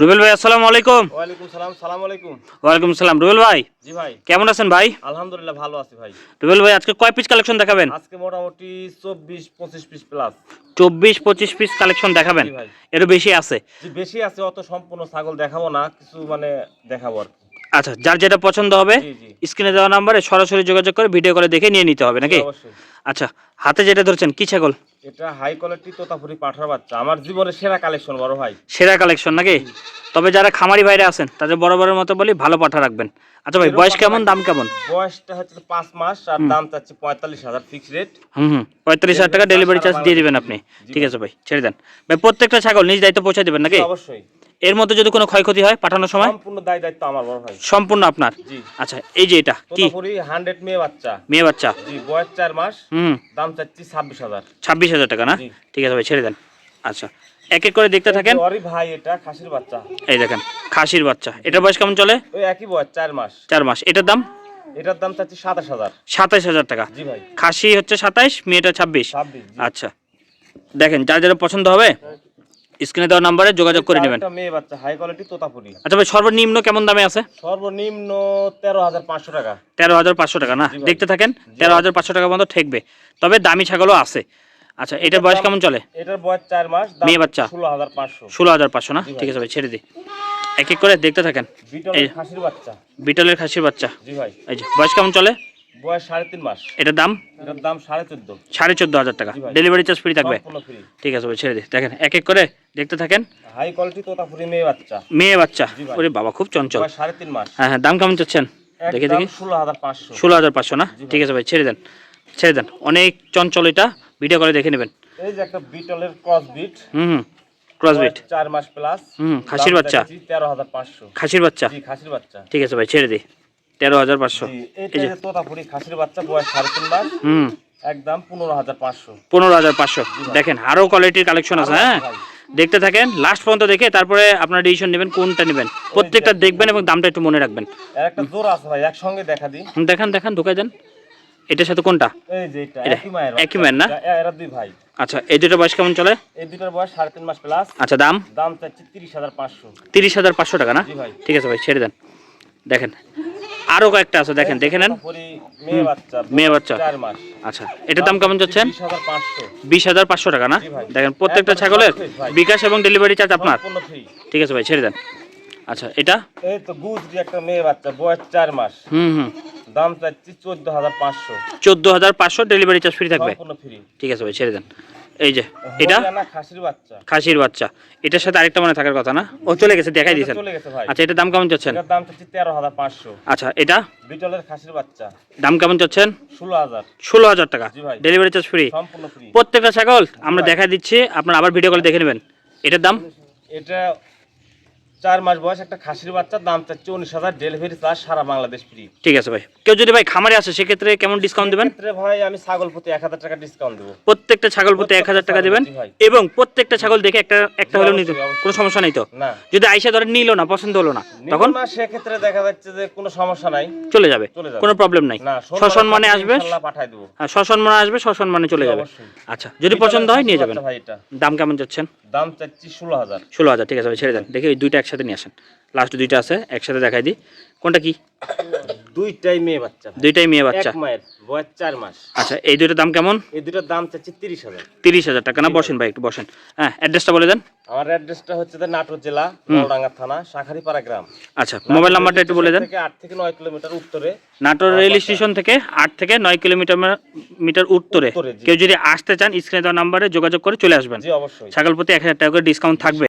রুবেল ভাই আসসালামু আলাইকুম। ওয়ালাইকুম সালাম সালাম আলাইকুম। ওয়ালাইকুম সালাম। রুবেল ভাই জি ভাই। কেমন আছেন ভাই? আলহামদুলিল্লাহ ভালো আছি ভাই। রুবেল ভাই আজকে কয় পিস কালেকশন দেখাবেন? আজকে মোটামুটি চব্বিশ পঁচিশ পিস প্লাস চব্বিশ পঁচিশ পিস কালেকশন দেখাবেন। জি এরও বেশি আছে। যে বেশি আছে অত সম্পূর্ণ ছাগল দেখাবো না কিছু মানে দেখাবো আর আচ্ছা যার যেটা পছন্দ হবে জি জি। স্ক্রিনে দেওয়া নাম্বারে সরাসরি যোগাযোগ করে ভিডিও করে দেখে নিয়ে নিতে হবে নাকি? অবশ্যই। আচ্ছা হাতে যেটা ধরছেন কি ছাগল? এটা হাই কোয়ালিটি তোতাপুরি পাঠার বাচ্চা। আমার জীবনের সেরা কালেকশন বড় ভাই। সেরা কালেকশন নাকি? তবে যারা খামারি বাইরে আছেন তাদের বরাবরের মতো বলি ভালো পাঠা রাখবেন। আচ্ছা ভাই বয়স কেমন দাম কেমন? বয়সটা হচ্ছে পাঁচ মাস আর দাম চাচ্ছে পঁয়তাল্লিশ হাজার ফিক্স রেট হুম হুম পঁয়তাল্লিশ হাজার টাকা ডেলিভারি চার্জ দিয়ে দিবেন আপনি। ঠিক আছে ভাই ছেড়ে দেন। ভাই প্রত্যেকটা ছাগল নিজ দায়িত্ব পৌঁছে দেবেন নাকি? অবশ্যই। এর মধ্যে যদি কোনো ক্ষয়ক্ষতি হয় পাঠানোর সময়? সম্পূর্ণ দায় দায়িত্ব আমার বড় ভাই। সম্পূর্ণ আপনার? জি। আচ্ছা এই যে এটা কি? তোতাপুরি হান্ড্রেড মেয়ে বাচ্চা। মেয়ে বাচ্চা। জি বয়স চার মাস। হুম। দাম চাচ্ছি ছাব্বিশ হাজার। ছাব্বিশ হাজার টাকা না? ঠিক আছে ভাই ছেড়ে দেন। আচ্ছা এক এক করে দেখতে থাকেন। ওরই ভাই এটা খাসির বাচ্চা। এই দেখেন খাসির বাচ্চা। এটার বয়স কেমন চলে? ওই একই বয়স চার মাস। চার মাস। এটার দাম? এটার দাম চাচ্ছি সাতাশ হাজার। সাতাইশ হাজার টাকা। জি ভাই। খাসি হচ্ছে সাতাইশ মেয়েটা ছাব্বিশ। ছাব্বিশ জি। আচ্ছা। দেখেন যার যারা পছন্দ হবে স্ক্রিনে দেওয়া নাম্বারে যোগাযোগ করে নেবেন। মেয়ে বাচ্চা হাই কোয়ালিটি তোতাপুরি আচ্ছা ভাই সর্বনিম্ন কেমন দামে আছে? সর্বনিম্ন তেরো হাজার পাঁচশো টাকা। তেরো হাজার পাঁচশো টাকা না? দেখতে থাকেন তেরো হাজার পাঁচশো টাকা পর্যন্ত ঠেকবে। তবে দামি ছাগলও আছে। আচ্ছা এটার বয়স কেমন চলে? এটার বয়স চার মাস মেয়ে বাচ্চা? ষোলো হাজার পাঁচশো। ষোলো হাজার পাঁচশো না? ঠিক আছে ভাই ছেড়ে দিই। এক এক করে দেখতে থাকেন। বিটলের খাসির বাচ্চা। বিটলের খাসির বাচ্চা। জি ভাই। এই যে বয়স কেমন চলে? বয়স সাড়ে তিন মাস। এটার দাম? এটার দাম সাড়ে চোদ্দ। সাড়ে চোদ্দ হাজার টাকা। ডেলিভারি চার্জ ফ্রি থাকবে? ঠিক আছে ভাই ছেড়ে দিই দেখেন এক এক করে দেখতে থাকেন। হাই কোয়ালিটি তোতাপুরি মেয়ে বাচ্চা। মেয়ে বাচ্চা। ওরে বাবা খুব চঞ্চল। সাড়ে তিন মাস। হ্যাঁ হ্যাঁ দাম কেমন চাচ্ছেন? দেখি দেখি। ষোলো হাজার পাঁচশো। ষোলো হাজার পাঁচশো না? ঠিক আছে ভাই ছেড়ে দেন। ছেড়ে দেন। অনেক চঞ্চল এটা। ভিডিও করে দেখে নেবেন। এই যে একটা বিটলের ক্রস বিট হুম ক্রসবিট মাস প্লাস হুম, খাসির বাচ্চা? জি খাসির বাচ্চা। ঠিক আছে ভাই ছেড়ে দিই তেরো হাজার পাঁচশো। তোতাপুরি খাসির বাচ্চা বয়স সাড়ে তিন মাস। হুম। একদম পনেরো হাজার পাঁচশো। পনেরো হাজার পাঁচশো। দেখেন আরও কোয়ালিটির কালেকশন আছে হ্যাঁ? দেখতে থাকেন লাস্ট পর্যন্ত দেখে তারপরে আপনার ডিসিশন নেবেন কোনটা নেবেন। প্রত্যেকটা দেখবেন এবং দামটা একটু মনে রাখবেন। একটা জোর আছে ভাই একসঙ্গে দেখা দিই। দেখান দেখান ঢুকাই দেন। এটার সাথে কোনটা? এই যে এটা একই মায়ের একই মায়ের না? এরা দুই ভাই। আচ্ছা এই দুটো বয়স কেমন চলে? এই দুটার বয়স সাড়ে তিন মাস প্লাস আচ্ছা দাম? দাম চাচ্ছি তিরিশ হাজার পাঁচশো। তিরিশ হাজার পাঁচশো টাকা না? ঠিক আছে ভাই ছেড়ে দেন। দেখেন আরও কয়েকটা আছে দেখেন দেখে নেন। মেয়ে বাচ্চা আচ্ছা এটার দাম কেমন যাচ্ছেন বিশ হাজার পাঁচশো। টাকা না? দেখেন প্রত্যেকটা ছাগলের বিকাশ এবং ডেলিভারি চার্জ আপনার। ঠিক আছে ভাই ছেড়ে দেন। আচ্ছা এটা? এই তো গুজরি একটা মেয়ে বাচ্চা বয়স চার মাস। হুম হুম। দাম চাচ্ছি চোদ্দ হাজার পাঁচশো। চোদ্দ হাজার পাঁচশো ডেলিভারি চার্জ ফ্রি থাকবে। সম্পূর্ণ ফ্রি ঠিক আছে ভাই ছেড়ে দেন। এই যে এটা? খাসির বাচ্চা। খাসির বাচ্চা। এটার সাথে আরেকটা মনে থাকার কথা না? ও চলে গেছে দেখাই দিয়েছেন। ভাই। আচ্ছা এটার দাম কেমন চাচ্ছেন? এটার দাম চাচ্ছি তেরো হাজার পাঁচশো। আচ্ছা এটা? বিটলের খাসির বাচ্চা। দাম কেমন চাচ্ছেন? ষোলো হাজার। ষোলো হাজার টাকা। ডেলিভারি চার্জ ফ্রি সম্পূর্ণ ফ্রি প্রত্যেকটা ছাগল আমরা দেখাই দেখা দিচ্ছি আপনার আবার ভিডিও কলে দেখে নেবেন। এটার দাম? এটা চার মাস বয়স একটা খাসির বাচ্চা দাম চাচ্ছে উনিশ হাজার ডেলিভারি চার্জ সারা বাংলাদেশ ফ্রি ঠিক আছে ভাই। কেউ যদি ভাই খামারে আসে সেক্ষেত্রে কেমন ডিসকাউন্ট দেবেন? ক্ষেত্রে ভাই আমি ছাগল প্রতি এক হাজার টাকা ডিসকাউন্ট দেবো। প্রত্যেকটা ছাগল প্রতি এক হাজার টাকা দেবেন ভাই। এবং প্রত্যেকটা ছাগল দেখে একটা একটা হলেও নিতে অবশ্যই। কোনো সমস্যা নেই তো? না। যদি আইসা ধরে নিল না পছন্দ হলো না তখন না সেক্ষেত্রে দেখা যাচ্ছে যে কোনো সমস্যা নাই। চলে যাবে চলে যাবে। কোনো প্রবলেম নাই। না সসম্মানে আসবে পাঠাই দেবো। হ্যাঁ সসম্মানে আসবে সসম্মানে চলে যাবে। অবশ্যই। আচ্ছা যদি পছন্দ হয় নিয়ে যাবেন। ভাই এটা। দাম কেমন যাচ্ছেন? দাম চাচ্ছি ষোলো হাজার। ষোলো হাজার, ঠিক আছে ছেড়ে দেন। দেখি ওই দুইটা একসাথে নিয়ে আসেন। লাস্ট দুইটা আছে একসাথে দেখাই দিই। কোনটা কি? দুইটাই মেয়ে বাচ্চা দুইটাই মেয়ে বাচ্চা। মায়ের বয়স চার মাস। আচ্ছা এই দুইটার দাম কেমন? এই দুটোর দাম চাচ্ছি তিরিশ হাজার। তিরিশ হাজার টাকা। না বসেন ভাই একটু বসেন। হ্যাঁ অ্যাড্রেসটা বলে দেন। আমার অ্যাড্রেসটা হচ্ছে নাটোর জেলা নলডাঙ্গা থানা শাখারিপাড়া গ্রাম। আচ্ছা মোবাইল নাম্বারটা একটু বলে দেন। থেকে আট থেকে নয় কিলোমিটার উত্তরে। নাটোর রেল স্টেশন থেকে আট থেকে নয় কিলোমিটার মিটার উত্তরে। কেউ যদি আসতে চান স্ক্রিনে দেওয়া নাম্বারে যোগাযোগ করে চলে আসবেন। জি অবশ্যই। ছাগল প্রতি এক হাজার টাকা করে ডিসকাউন্ট থাকবে।